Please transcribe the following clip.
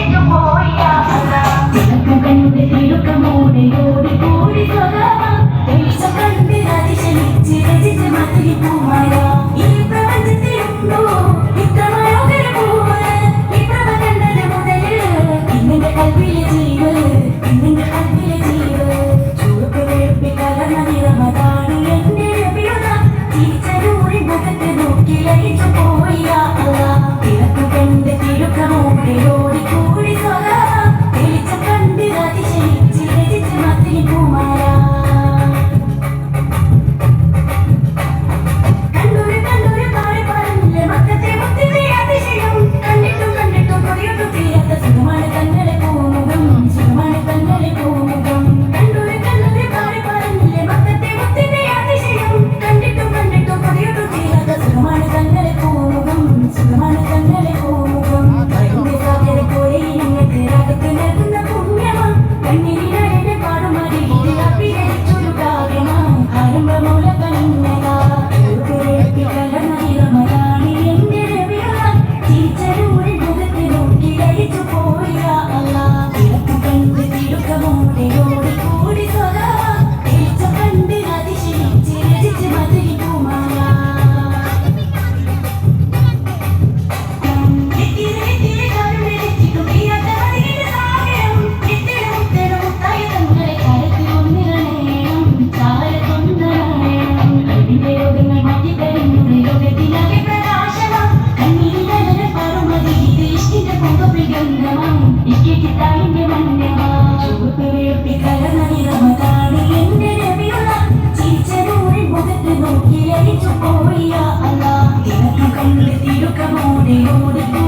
Thank you, Lord. I'm gonna നോക്കിയടിച്ചു പോയ അല്ല നിനക്ക് കണ്ണിൽ തിരുക്കമോടെ ഓടുക